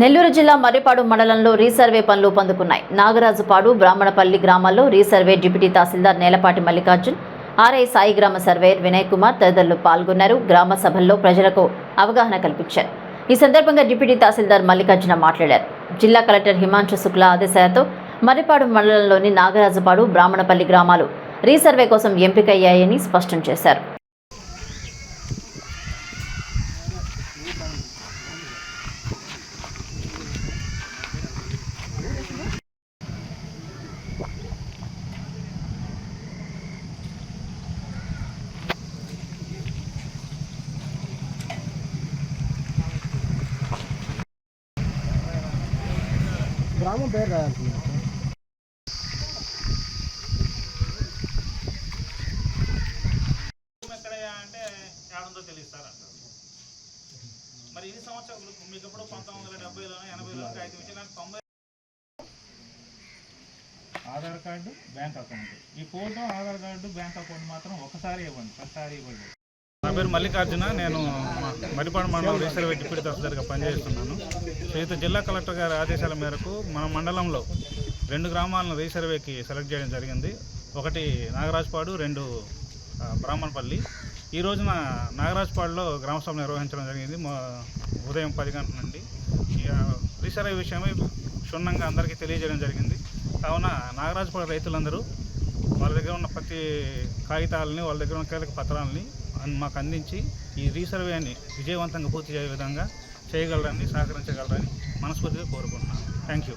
నెల్లూరు జిల్లా మర్రిపాడు మండలంలో రీసర్వే పనులు పొందుకున్నాయి. నాగరాజుపాడు బ్రాహ్మణపల్లి గ్రామాల్లో resurvey deputy tahsildar Nelapati Mallikarjun RI Sai గ్రామ సర్వేయర్ వినయ్ కుమార్ తదితరులు పాల్గొన్నారు. గ్రామ సభల్లో ప్రజలకు అవగాహన కల్పించారు. ఈ సందర్భంగా డిప్యూటీ తహసీల్దార్ మల్లికార్జున మాట్లాడారు. జిల్లా కలెక్టర్ హిమాంశు శుక్లా ఆదేశాలతో మర్రిపాడు మండలంలోని నాగరాజుపాడు బ్రాహ్మణపల్లి గ్రామాలు రీసర్వే కోసం ఎంపికయ్యాయని స్పష్టం చేశారు. గ్రామం పేరు రాయాల్సింది. అంటే అంటారు మరి ఇన్ని సంవత్సరాలు మీకు ఎప్పుడు పంతొమ్మిది వందల డెబ్బైలో ఎనభైలో ఇచ్చి నాకు తొంభై ఆధార్ కార్డు బ్యాంక్ అకౌంట్. ఈ photo Aadhaar card bank account మాత్రం ఒకసారి ఇవ్వండి ఒకసారి ఇవ్వండి నా పేరు మల్లికార్జున నేను మరిపాడు మండలం రీసర్వే డిప్యూటీ తహసీల్దార్గా పనిచేస్తున్నాను. శ్రీయుత జిల్లా కలెక్టర్ గారి ఆదేశాల మేరకు మన మండలంలో రెండు గ్రామాలను రీసర్వేకి సెలెక్ట్ చేయడం జరిగింది. ఒకటి నాగరాజుపాడు రెండు బ్రాహ్మణపల్లి. ఈ రోజున నాగరాజపాడులో గ్రామసభ నిర్వహించడం జరిగింది. మా ఉదయం పది గంటల నుండి. ఈ, రీసర్వే విషయమై క్షుణ్ణంగా అందరికీ తెలియజేయడం జరిగింది. కావున నాగరాజుపాడు రైతులందరూ వాళ్ళ దగ్గర ఉన్న ప్రతి కాగితాలని వాళ్ళ దగ్గర ఉన్న కీలక పత్రాలని మాకు అందించి ఈ రీసర్వేని విజయవంతంగా పూర్తి చేసే విధంగా చేయగలరని సహకరించగలరని మనస్ఫూర్తిగా కోరుకుంటున్నాను. Thank you